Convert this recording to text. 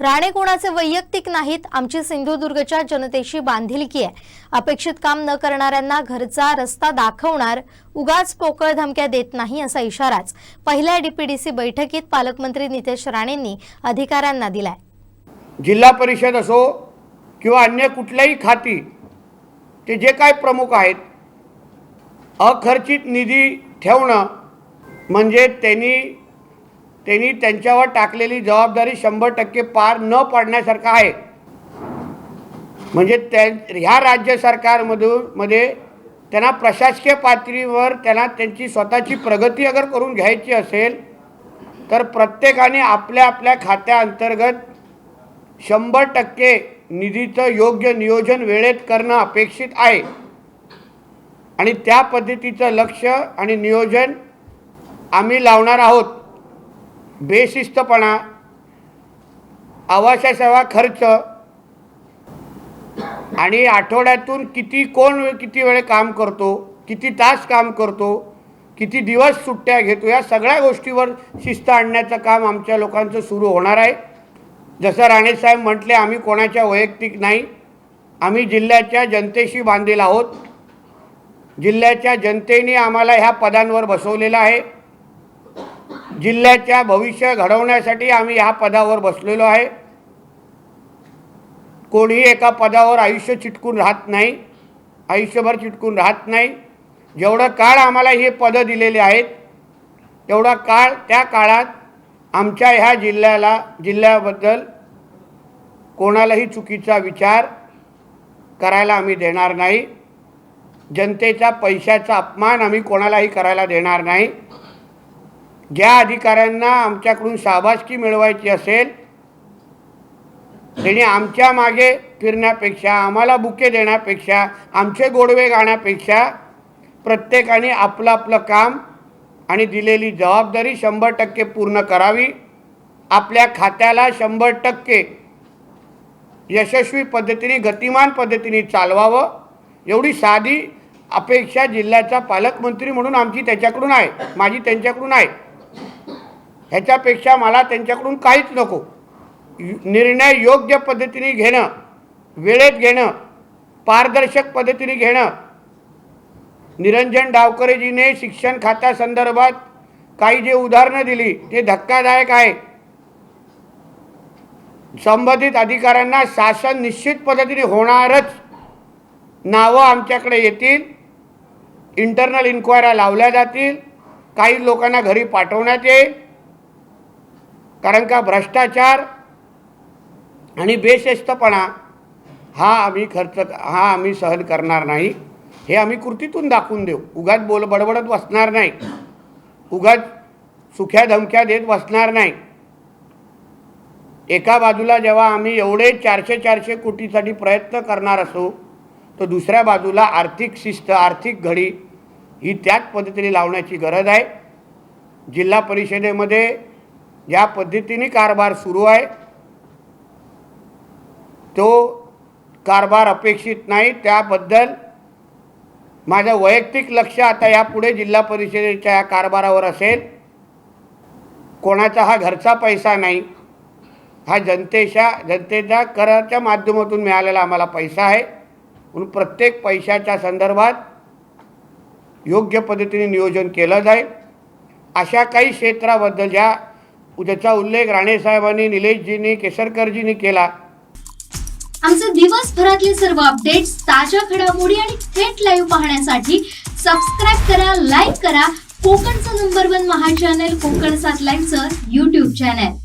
राणे कोणाचे वैयक्तिक नाहीत आमची सिंधुदुर्गच्या जनतेशी बांधिलकी आहे. अपेक्षित काम न करणाऱ्यांना घरचा रस्ता दाखवणार उगाच पोकळ धमक्या देत नाही असा इशाराच पहिल्या डीपीडीसी बैठकीत पालकमंत्री नितेश राणेंनी अधिकाऱ्यांना दिलाय. जिल्हा परिषद असो किंवा अन्य कुठल्याही खाती ते जे काय प्रमुख आहेत अखर्चित निधी ठेवणं म्हणजे त्यांनी त्यांनी त्यांच्यावर टाकलेली जबाबदारी शंभर टक्के पार न पाडण्यासारखं आहे. म्हणजे त्या ह्या राज्य सरकारमधून मध्ये त्यांना प्रशासकीय पातळीवर त्यांना त्यांची स्वतःची प्रगती अगर करून घ्यायची असेल तर प्रत्येकाने आपल्या आपल्या खात्याअंतर्गत शंभर टक्के निधीचं योग्य नियोजन वेळेत करणं अपेक्षित आहे. आणि त्या पद्धतीचं लक्ष आणि नियोजन आम्ही लावणार आहोत. बेशिस्तपणा आवासासेवा खर्च आणि आठवड्यातून किती कोण किती वेळ काम करतो किती तास काम करतो किती दिवस सुट्ट्या घेतो या सगळ्या गोष्टीवर शिस्त आणण्याचं काम आमच्या लोकांचं सुरू होणार आहे. जसं राणेसाहेब म्हटले आम्ही कोणाच्या वैयक्तिक नाही आम्ही जिल्ह्याच्या जनतेशी बांधील आहोत. जिल्ह्याच्या जनतेने आम्हाला ह्या पदांवर बसवलेलं आहे. जिल्ह्याच्या भविष्य घडवण्यासाठी आम्ही ह्या पदावर बसलेलो आहे. कोणीही एका पदावर आयुष्य चिटकून राहत नाही आयुष्यभर चिटकून राहत नाही. जेवढं काळ आम्हाला हे पदं दिलेले आहेत तेवढा काळ त्या काळात आमच्या ह्या जिल्ह्याला जिल्ह्याबद्दल कोणालाही चुकीचा विचार करायला आम्ही देणार नाही. जनतेच्या पैशाचा अपमान आम्ही कोणालाही करायला देणार नाही. ज्या अधिकाऱ्यांना आमच्याकडून शाबासकी मिळवायची असेल त्यांनी आमच्या मागे फिरण्यापेक्षा आम्हाला बुके देण्यापेक्षा आमचे गोडवे गाण्यापेक्षा प्रत्येकाने आपलं आपलं काम आणि दिलेली जबाबदारी शंभर टक्के पूर्ण करावी. आपल्या खात्याला शंभर टक्के यशस्वी पद्धतीने गतिमान पद्धतीने चालवावं. एवढी साधी अपेक्षा जिल्ह्याचा पालकमंत्री म्हणून आमची त्याच्याकडून आहे माझी त्यांच्याकडून आहे. ह्याच्यापेक्षा मला त्यांच्याकडून काहीच नको. निर्णय योग्य पद्धतीने घेणं वेळेत घेणं पारदर्शक पद्धतीने घेणं निरंजन डावकरेजीने शिक्षण खात्यासंदर्भात काही जे उदाहरणं दिली ते धक्कादायक आहे. संबंधित अधिकाऱ्यांना शासन निश्चित पद्धतीने होणारच नावं आमच्याकडे येतील इंटरनल इन्क्वायऱ्या लावल्या जातील काही लोकांना घरी पाठवण्यात येईल. कारण का भ्रष्टाचार आणि बेशिस्तपणा हा आम्ही खर्च हा आम्ही सहन करणार नाही. हे आम्ही कृतीतून दाखवून देऊ. उगाच बोल बडबडत बसणार नाही. उगाच सुख्या धमक्या देत बसणार नाही. एका बाजूला जेव्हा आम्ही एवढे चारशे चारशे कोटीसाठी प्रयत्न करणार असू तर दुसऱ्या बाजूला आर्थिक शिस्त आर्थिक घडी ही त्याच पद्धतीने लावण्याची गरज आहे. जिल्हा परिषदेमध्ये ज्या पद्धतीने कारभार सुरू आहे. तो कारभार अपेक्षित नाही. त्याबद्दल माझं वैयक्तिक लक्ष आता यापुढे जिल्हा परिषदेच्या या कारभारावर असेल. कोणाचा हा घरचा पैसा नाही. हा जनतेच्या जनतेच्या कराच्या माध्यमातून मिळालेला आम्हाला पैसा आहे. म्हणून प्रत्येक पैशाच्या संदर्भात योग्य पद्धतीने नियोजन केलं जाईल. अशा काही क्षेत्राबद्दल ज्या ज्याचा उल्लेख राणेसाहेबांनी निलेशजींनी केसरकरजींनी केला. आमचे दिवसभरातले सर्व अपडेट्स ताज्या घडामोडी आणि थेट लाईव्ह पाहण्यासाठी सबस्क्राईब करा लाईक करा. कोकणचं नंबर वन महा चॅनल कोकण सात लाईव्हचं युट्यूब चॅनल